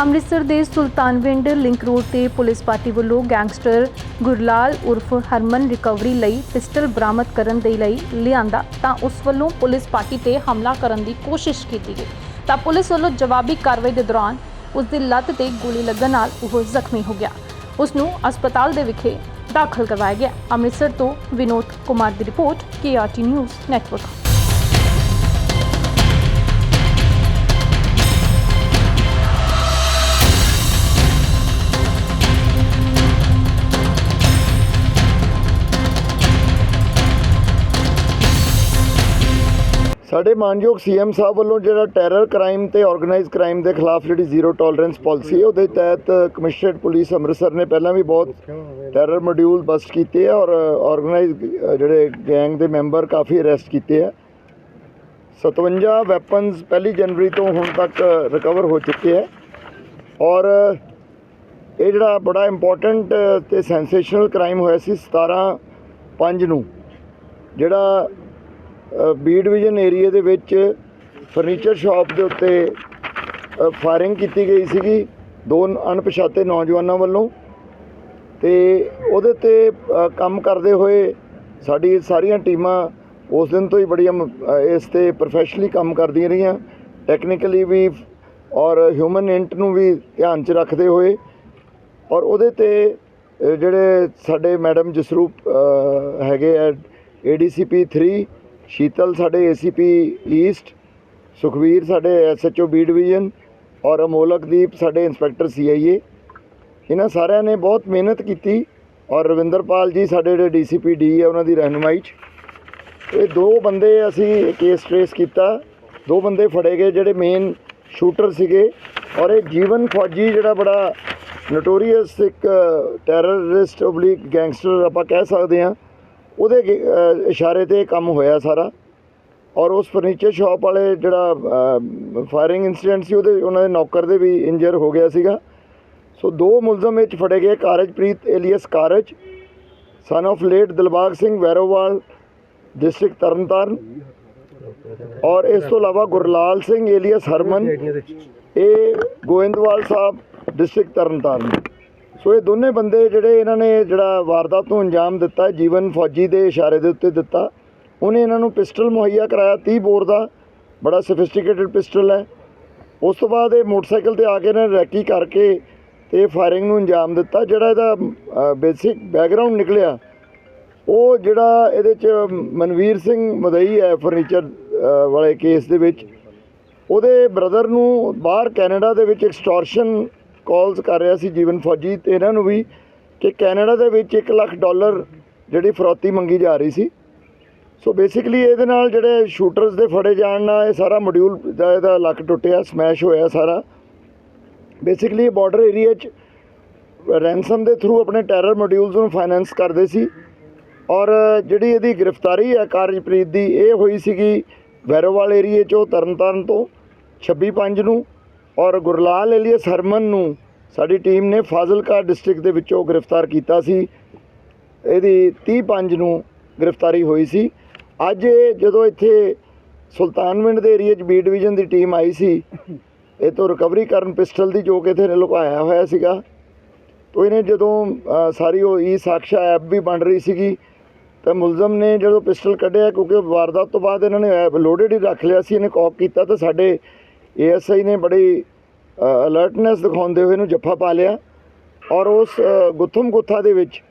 ਅੰਮ੍ਰਿਤਸਰ ਦੇ Sultanwind link road ਤੇ police party ਵੱਲੋਂ ਗੈਂਗਸਟਰ ਗੁਰਲਾਲ ਉਰਫ ਹਰਮਨ ਰਿਕਵਰੀ ਲਈ ਪਿਸਟਲ ਬਰਾਮਦ ਕਰਨ ਦੇ ਲਈ ਲਿਆਂਦਾ ਤਾਂ ਉਸ ਵੱਲੋਂ ਪੁਲਿਸ ਪਾਰਟੀ ਤੇ ਹਮਲਾ ਕਰਨ ਦੀ ਕੋਸ਼ਿਸ਼ ਕੀਤੀ ਗਈ। ਤਾਂ ਪੁਲਿਸ ਵੱਲੋਂ ਜਵਾਬੀ ਕਾਰਵਾਈ ਦੇ ਦੌਰਾਨ ਉਸ ਦੀ ਲੱਤ ਤੇ ਗੋਲੀ ਲੱਗਣ ਨਾਲ ਉਹ ਜ਼ਖਮੀ ਹੋ ਗਿਆ। ਉਸ ਨੂੰ ਹਸਪਤਾਲ ਦੇ ਵਿਖੇ ਦਾਖਲ ਕਰਵਾਇਆ ਗਿਆ। ਅੰਮ੍ਰਿਤਸਰ ਤੋਂ ਵਿਨੋਦ ਕੁਮਾਰ ਦੀ ਰਿਪੋਰਟ ਕੇਆਰਟੀ ਨਿਊਜ਼ ਨੈਟਵਰਕ ਸਾਡੇ ਮਾਨਯੋਗ ਸੀਐਮ ਸਾਹਿਬ ਵੱਲੋਂ ਜਿਹੜਾ ਟੈਰਰ ਕ੍ਰਾਈਮ ਤੇ ਆਰਗੇਨਾਈਜ਼ਡ ਕ੍ਰਾਈਮ ਦੇ ਖਿਲਾਫ ਜਿਹੜੀ ਜ਼ੀਰੋ ਟੋਲਰੈਂਸ ਪਾਲਿਸੀ ਹੈ, ਉਹਦੇ ਤਹਿਤ ਕਮਿਸ਼ਨਰੇਟ ਪੁਲਿਸ ਅੰਮ੍ਰਿਤਸਰ ਨੇ ਪਹਿਲਾਂ ਵੀ ਬਹੁਤ ਟੈਰਰ ਮੋਡਿਊਲ ਬਸਟ ਕੀਤੇ ਆ ਔਰ ਆਰਗੇਨਾਈਜ਼ਡ ਜਿਹੜੇ ਗੈਂਗ ਦੇ ਮੈਂਬਰ ਕਾਫੀ ਅਰੈਸਟ ਕੀਤੇ ਆ। 57 ਵੈਪਨਸ ਪਹਿਲੀ ਜਨਵਰੀ ਤੋਂ ਹੁਣ ਤੱਕ ਰਿਕਵਰ ਹੋ ਚੁੱਕੇ ਆ ਔਰ ਇਹ ਜਿਹੜਾ ਬੜਾ ਇੰਪੋਰਟੈਂਟ ਤੇ ਸੈਂਸੇਸ਼ਨਲ ਕ੍ਰਾਈਮ ਹੋਇਆ ਸੀ 17 5 ਨੂੰ, ਜਿਹੜਾ ਬੀ ਡਿਵੀਜ਼ਨ ਏਰੀਆ ਦੇ ਵਿੱਚ ਫਰਨੀਚਰ ਸ਼ਾਪ ਦੇ ਉੱਤੇ ਫਾਇਰਿੰਗ ਕੀਤੀ ਗਈ ਸੀਗੀ। ਦੋ ਅਣਪਛਾਤੇ ਨੌਜਵਾਨਾਂ ਵੱਲੋਂ। ਤੇ ਉਹਦੇ ਤੇ ਕੰਮ ਕਰਦੇ ਹੋਏ ਸਾਡੀ ਸਾਰੀਆਂ ਟੀਮਾਂ ਉਸ ਦਿਨ ਤੋਂ ਹੀ ਬੜੀਆਂ ਇਸ ਤੇ ਪ੍ਰੋਫੈਸ਼ਨਲੀ ਕੰਮ ਕਰਦੀਆਂ ਰਹੀਆਂ। ਟੈਕਨੀਕਲੀ ਵੀ ਔਰ ਹਿਊਮਨ ਇੰਟ ਨੂੰ ਵੀ ਧਿਆਨ 'ਚ ਰੱਖਦੇ ਹੋਏ। ਔਰ ਉਹਦੇ ਤੇ ਜਿਹੜੇ ਸਾਡੇ ਮੈਡਮ ਜਸਰੂਪ ਅ, ਹੈਗੇ ਆ ਏਡੀਸੀਪੀ 3 ਸ਼ੀਤਲ ਸਾਡੇ ਏਸੀਪੀ ਈਸਟ ਸੁਖਵੀਰ ਸਾਡੇ ਐਸਐਚਓ ਬੀ ਡਿਵੀਜ਼ਨ ਔਰ ਅਮੋਲਕਦੀਪ ਸਾਡੇ ਇੰਸਪੈਕਟਰ ਸੀਆਈਏ ਇਹਨਾਂ ਸਾਰਿਆਂ ਨੇ ਬਹੁਤ ਮਿਹਨਤ ਕੀਤੀ ਔਰ ਰਵਿੰਦਰਪਾਲ ਜੀ ਸਾਡੇ ਜਿਹੜੇ ਡੀਸੀਪੀ ਡੀ ਹੈ, ਉਹਨਾਂ ਦੀ ਰਹਿਨੁਮਾਈ 'ਚ। ਇਹ ਦੋ ਬੰਦੇ ਅਸੀਂ ਕੇਸ ਟ੍ਰੇਸ ਕੀਤਾ। ਦੋ ਬੰਦੇ ਫੜੇ ਗਏ ਜਿਹੜੇ ਮੇਨ ਸ਼ੂਟਰ ਸੀਗੇ ਔਰ ਇਹ ਜੀਵਨ ਫੌਜੀ ਜਿਹੜਾ ਬੜਾ ਨੋਟੋਰੀਅਸ ਇੱਕ ਟੈਰਰਿਸਟ ਓਬਲੀਕ ਗੈਂਗਸਟਰ ਆਪਾਂ ਕਹਿ ਸਕਦੇ ਹਾਂ। ਉਹਦੇ ਇਸ਼ਾਰੇ ਤੇ ਕੰਮ ਹੋਇਆ ਸਾਰਾ। ਔਰ ਉਸ ਫਰਨੀਚਰ ਸ਼ਾਪ ਵਾਲੇ ਜਿਹੜਾ ਫਾਇਰਿੰਗ ਇਨਸੀਡੈਂਟ ਸੀ, ਉਹਦੇ, ਉਹਨਾਂ ਦੇ ਨੌਕਰ ਦੇ ਵੀ ਇੰਜਰ ਹੋ ਗਿਆ ਸੀਗਾ। ਸੋ ਦੋ ਮੁਲਜ਼ਮ ਵਿੱਚ ਫੜੇ ਗਏ, Karajpreet alias Karaj son of late Dilbagh Singh Vairowal district Tarn Taran, ਔਰ ਇਸ ਤੋਂ ਇਲਾਵਾ ਗੁਰਲਾਲ ਸਿੰਘ ਏਲੀਅਸ ਹਰਮਨ, ਇਹ ਗੋਇੰਦਵਾਲ ਸਾਹਿਬ ਡਿਸਟ੍ਰਿਕਟ ਤਰਨਤਾਰਨ। ਸੋ ਇਹ ਦੋਨੇ ਬੰਦੇ ਜਿਹੜੇ ਇਹਨਾਂ ਨੇ ਜਿਹੜਾ ਵਾਰਦਾਤ ਨੂੰ ਅੰਜਾਮ ਦਿੱਤਾ, ਜੀਵਨ ਫੌਜੀ ਦੇ ਇਸ਼ਾਰੇ ਦੇ ਉੱਤੇ ਦਿੱਤਾ, ਉਹਨੇ ਇਹਨਾਂ ਨੂੰ ਪਿਸਟਲ ਮੁਹੱਈਆ ਕਰਾਇਆ 30 ਬੋਰ ਦਾ, ਬੜਾ ਸੋਫਿਸਟੀਕੇਟਡ ਪਿਸਟਲ ਹੈ। ਉਸ ਤੋਂ ਬਾਅਦ ਇਹ ਮੋਟਰਸਾਈਕਲ ਤੇ ਆ ਕੇ ਇਹਨਾਂ ਨੇ ਰੈਕੀ ਕਰਕੇ ਤੇ ਫਾਇਰਿੰਗ ਨੂੰ ਅੰਜਾਮ ਦਿੱਤਾ, ਜਿਹੜਾ ਇਹਦਾ ਬੇਸਿਕ ਬੈਕਗ੍ਰਾਉਂਡ ਨਿਕਲਿਆ, ਉਹ ਜਿਹੜਾ ਇਹਦੇ ਚ ਮਨਵੀਰ ਸਿੰਘ ਮਦਈ ਹੈ ਫਰਨੀਚਰ ਵਾਲੇ ਕੇਸ ਦੇ ਵਿੱਚ, ਉਹਦੇ ਬ੍ਰਦਰ ਨੂੰ ਬਾਹਰ ਕੈਨੇਡਾ ਦੇ ਵਿੱਚ ਐਕਸਟੋਰਸ਼ਨ ਕਾਲਸ ਕਰ ਰਿਹਾ ਸੀ ਜੀਵਨ ਫੌਜੀ ਤੇ ਇਹਨਾਂ ਨੂੰ ਵੀ ਕਿ ਕੈਨੇਡਾ ਦੇ ਵਿੱਚ 1 ਲੱਖ ਡਾਲਰ ਜਿਹੜੀ ਫਰੋਤੀ ਮੰਗੀ ਜਾ ਰਹੀ ਸੀ। ਸੋ ਬੇਸਿਕਲੀ ਇਹਦੇ ਨਾਲ ਜਿਹੜੇ ਸ਼ੂਟਰਸ ਦੇ ਫੜੇ ਜਾਣ ਨਾਲ ਇਹ ਸਾਰਾ ਮੋਡਿਊਲ ਦਾ ਇਹਦਾ ਲੱਕ ਟੁੱਟਿਆ ਸਮੈਸ਼ ਹੋਇਆ ਸਾਰਾ। ਬੇਸਿਕਲੀ ਬਾਰਡਰ ਏਰੀਆ 'ਚ ਰੈਂਸਮ ਦੇ ਥਰੂ ਆਪਣੇ ਟੈਰਰ ਮੋਡਿਊਲਸ ਨੂੰ ਫਾਈਨੈਂਸ ਕਰਦੇ ਸੀ। ਔਰ ਜਿਹੜੀ ਇਹਦੀ ਗ੍ਰਿਫਤਾਰੀ ਹੈ ਕਾਰਜਪ੍ਰੀਤ ਦੀ, ਇਹ ਹੋਈ ਸੀਗੀ ਵੈਰੋਵਾਲ ਏਰੀਏ 'ਚੋਂ ਤਰਨਤਾਰਨ ਤੋਂ 26/5 ਨੂੰ। ਔਰ ਗੁਰਲਾਲ ਏਲੀਅਸ ਹਰਮਨ ਨੂੰ ਸਾਡੀ ਟੀਮ ਨੇ ਫਾਜ਼ਿਲਕਾ ਡਿਸਟ੍ਰਿਕਟ ਦੇ ਵਿੱਚੋਂ ਗ੍ਰਿਫਤਾਰ ਕੀਤਾ ਸੀ। ਇਹਦੀ 30/5 ਨੂੰ ਗ੍ਰਿਫਤਾਰੀ ਹੋਈ ਸੀ। ਅੱਜ ਇਹ ਜਦੋਂ ਇੱਥੇ ਸੁਲਤਾਨਵਿੰਡ ਦੇ ਏਰੀਏ 'ਚ ਬੀ ਡਿਵੀਜ਼ਨ ਦੀ ਟੀਮ ਆਈ ਸੀ, ਇਹ ਤੋਂ ਰਿਕਵਰੀ ਕਰਨ ਪਿਸਟਲ ਦੀ ਜੋ ਕਿ ਇੱਥੇ ਲੁਕਾਇਆ ਹੋਇਆ ਸੀਗਾ। ਤੋ ਇਹਨੇ ਜਦੋਂ ਸਾਰੀ ਉਹ ਈ ਸਾਕਸ਼ਾ ਐਪ ਵੀ ਬਣ ਰਹੀ ਸੀਗੀ, ਤਾਂ ਮੁਲਜ਼ਮ ਨੇ ਜਦੋਂ ਪਿਸਟਲ ਕੱਢਿਆ ਕਿਉਂਕਿ ਵਾਰਦਾਤ ਤੋਂ ਬਾਅਦ ਇਹਨਾਂ ਨੇ ਐਪ ਲੋਡਡ ਹੀ ਰੱਖ ਲਿਆ ਸੀ, ਇਹਨੇ ਕੌਕ ਕੀਤਾ ਤਾਂ ਸਾਡੇ ਏਐਸਆਈ ਨੇ ਬੜੀ ਅਲਰਟਨੈਸ ਦਿਖਾਉਂਦੇ ਹੋਏ ਇਹਨੂੰ ਜੱਫਾ ਪਾ ਲਿਆ ਔਰ ਉਸ ਗੁੱਥਮ ਗੁੱਥਾ ਦੇ ਵਿੱਚ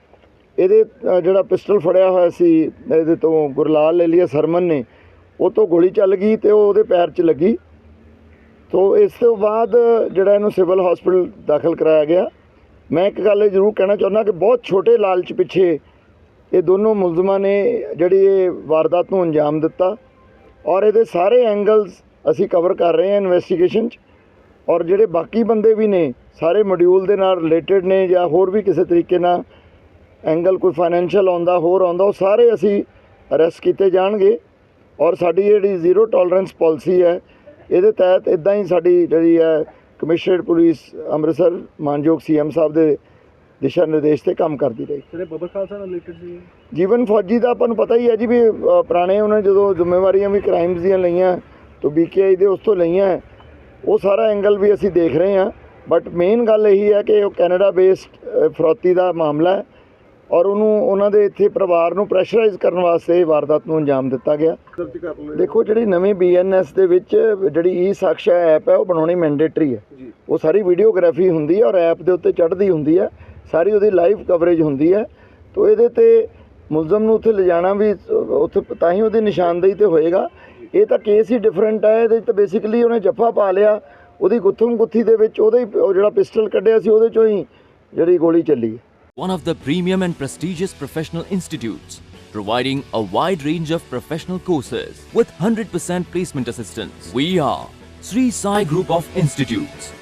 ਇਹਦੇ ਜਿਹੜਾ ਪਿਸਟਲ ਫੜਿਆ ਹੋਇਆ ਸੀ, ਇਹਦੇ ਤੋਂ ਗੁਰਲਾਲ ਏਲੀਅਸ ਸਰਮਨ ਨੇ, ਉਹ ਤੋਂ ਗੋਲੀ ਚੱਲ ਗਈ ਤੇ ਉਹ ਉਹਦੇ ਪੈਰ 'ਚ ਲੱਗੀ। ਤੋ ਇਸ ਤੋਂ ਬਾਅਦ ਜਿਹੜਾ ਇਹਨੂੰ ਸਿਵਲ ਹਸਪੀਟਲ ਦਾਖਲ ਕਰਾਇਆ ਗਿਆ। ਮੈਂ ਇੱਕ ਗੱਲ ਇਹ ਜ਼ਰੂਰ ਕਹਿਣਾ ਚਾਹੁੰਦਾ ਕਿ ਬਹੁਤ ਛੋਟੇ ਲਾਲਚ ਪਿੱਛੇ ਇਹ ਦੋਨੋਂ ਮੁਲਜ਼ਮਾਂ ਨੇ ਜਿਹੜੀ ਇਹ ਵਾਰਦਾਤ ਨੂੰ ਅੰਜਾਮ ਦਿੱਤਾ ਔਰ ਇਹਦੇ ਸਾਰੇ ਐਂਗਲਸ ਅਸੀਂ ਕਵਰ ਕਰ ਰਹੇ ਹਾਂ ਇਨਵੈਸਟੀਗੇਸ਼ਨ 'ਚ। ਔਰ ਜਿਹੜੇ ਬਾਕੀ ਬੰਦੇ ਵੀ ਨੇ ਸਾਰੇ ਮੋਡਿਊਲ ਦੇ ਨਾਲ ਰਿਲੇਟਡ ਨੇ ਜਾਂ ਹੋਰ ਵੀ ਕਿਸੇ ਤਰੀਕੇ ਨਾਲ ਐਂਗਲ ਕੋਈ ਫਾਈਨੈਂਸ਼ੀਅਲ ਆਉਂਦਾ ਹੋਰ ਆਉਂਦਾ ਉਹ ਸਾਰੇ ਅਸੀਂ ਅਰੈਸਟ ਕੀਤੇ ਜਾਣਗੇ। ਔਰ ਸਾਡੀ ਜਿਹੜੀ ਜ਼ੀਰੋ ਟੋਲਰੈਂਸ ਪਾਲਿਸੀ ਹੈ ਇਹਦੇ ਤਹਿਤ ਇਦਾਂ ਹੀ ਸਾਡੀ ਜਿਹੜੀ ਹੈ ਕਮਿਸ਼ਨਰੇਟ ਪੁਲਿਸ ਅੰਮ੍ਰਿਤਸਰ ਮਾਨਯੋਗ ਸੀਐਮ ਸਾਹਿਬ ਦੇ ਦਿਸ਼ਾ ਨਿਰਦੇਸ਼ ਤੇ ਕੰਮ ਕਰਦੀ ਰਹੀ। ਜਿਹੜੇ ਬੱਬਰ ਖਾਲਸਾ ਨਾਲ ਰਿਲੇਟਡ ਸੀ। ਜੀਵਨ ਫੌਜੀ ਦਾ ਆਪਾਂ ਨੂੰ ਪਤਾ ਹੀ ਹੈ ਜੀ ਵੀ ਪੁਰਾਣੇ ਉਹਨਾਂ ਜਦੋਂ ਜ਼ਿੰਮੇਵਾਰੀਆਂ ਵੀ ਕ੍ਰਾਈਮਸ ਦੀਆਂ ਲਈਆਂ ਤੋਂ ਬੀਕੇਆਈ ਦੇ ਉਸ ਤੋਂ ਲਈਆਂ ਉਹ ਸਾਰਾ ਐਂਗਲ ਵੀ ਅਸੀਂ ਦੇਖ ਰਹੇ ਹਾਂ। ਬਟ ਮੇਨ ਗੱਲ ਇਹੀ ਹੈ ਕਿ ਉਹ ਕੈਨੇਡਾ ਬੇਸਡ ਫਰੋਤੀ ਦਾ ਮਾਮਲਾ ਹੈ। ਔਰ ਉਹਨੂੰ ਉਹਨਾਂ ਦੇ ਇੱਥੇ ਪਰਿਵਾਰ ਨੂੰ ਪ੍ਰੈਸ਼ਰਾਈਜ਼ ਕਰਨ ਵਾਸਤੇ ਇਹ ਵਾਰਦਾਤ ਨੂੰ ਅੰਜਾਮ ਦਿੱਤਾ ਗਿਆ। ਦੇਖੋ ਜਿਹੜੀ ਨਵੀਂ ਬੀਐਨਐਸ ਦੇ ਵਿੱਚ ਜਿਹੜੀ ਈ ਸਾਕਸ਼ਾ ਐਪ ਹੈ ਉਹ ਬਣਾਉਣੀ ਮੈਂਡੇਟਰੀ ਹੈ। ਉਹ ਸਾਰੀ ਵੀਡੀਓਗ੍ਰਾਫੀ ਹੁੰਦੀ ਹੈ ਔਰ ਐਪ ਦੇ ਉੱਤੇ ਚੜ੍ਹਦੀ ਹੁੰਦੀ ਹੈ। ਸਾਰੀ ਉਹਦੀ ਲਾਈਵ ਕਵਰੇਜ ਹੁੰਦੀ ਹੈ। ਤੋਂ ਇਹਦੇ ਤੇ ਮੁਲਜ਼ਮ ਨੂੰ ਉੱਥੇ ਲਿਜਾਣਾ ਵੀ ਉੱਥੇ ਤਾਂ ਹੀ ਉਹਦੀ ਨਿਸ਼ਾਨਦੇਹੀ ਤੇ ਹੋਏਗਾ। ਇਹ ਤਾਂ ਕੇਸ ਹੀ ਡਿਫਰੈਂਟ ਹੈ ਇਹਦੇ 'ਚ ਤਾਂ ਬੇਸਿਕਲੀ ਉਹਨੇ ਜੱਫਾ ਪਾ ਲਿਆ ਉਹਦੀ ਗੁੱਥਮ ਗੁੱਥੀ ਦੇ ਵਿੱਚ ਉਹਦੇ ਹੀ ਉਹ ਜਿਹੜਾ ਪਿਸਟਲ ਕੱਢਿਆ ਸੀ ਉਹਦੇ ਚੋਂ ਹੀ ਜਿਹੜੀ ਗੋਲੀ ਚੱਲੀ ਹੈ one of the premium and prestigious professional institutes, providing a wide range of professional courses with 100% placement assistance. We are Sri Sai Group of Institutes,